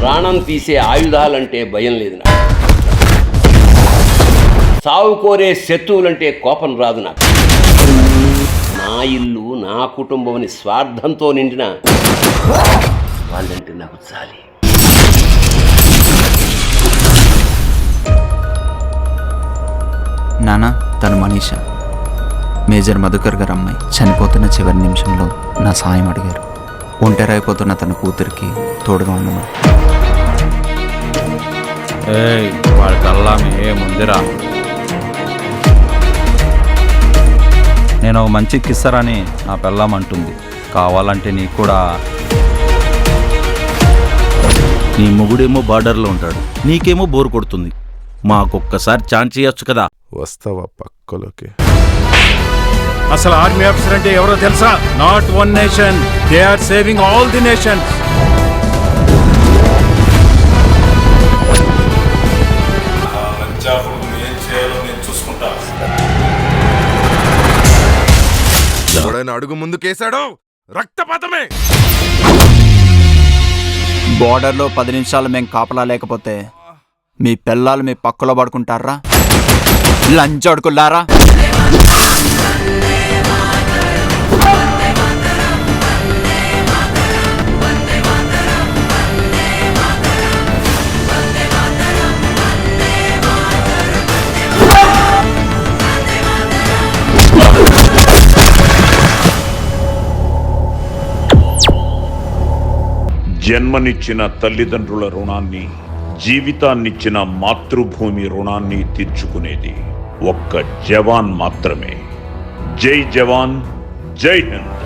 ప్రాణం తీసే ఆయుధాలంటే భయం లేదు నాకు. సావు కోరే శత్రువులంటే కోపం రాదు నాకు. నా ఇల్లు నా కుటుంబం అని స్వార్థంతో నిండిన వాళ్ళంటే నాకు చాలి. నానా తను మనీష. మేజర్ మధుకర్ గారు అమ్మాయి. చనిపోతున్న చివరి నిమిషంలో నా సాయం అడిగారు. ఒంటరైపోతున్న తన కూతురికి తోడుగా ఉండమని. ఏయ్ వాడి కల్లామి ఏముందిరా నేను ఒక మంచి కిస్సరని నా పెళ్ళాం అంటుంది. కావాలంటే నీకు కూడా. నీ మొగుడేమో బార్డర్లో ఉంటాడు. నీకేమో బోర్ కొడుతుంది. మాకొక్కసారి ఛాన్స్ చేయొచ్చు కదా. వస్తావా పక్కలోకి? అసలు ఆర్మీ ఆఫీసర్ అంటే ఎవరో తెలుసా? Not one nation. They are saving all the nation ఎవడైనా అడుగు ముందుకేశాడో రక్తపాతమే! బోర్డర్లో పది నిమిషాలు మేము కాపలా లేకపోతే మీ పిల్లలు మీ పక్కలో పడుకుంటారా? లంచ్ అడుకుల్లారా జన్మనిచ్చిన తల్లిదండ్రుల రుణాన్ని జీవితాన్నిచ్చిన మాతృభూమి రుణాన్ని తీర్చుకునేది ఒక్క జవాన్ మాత్రమే. జై జవాన్ జై హింద్.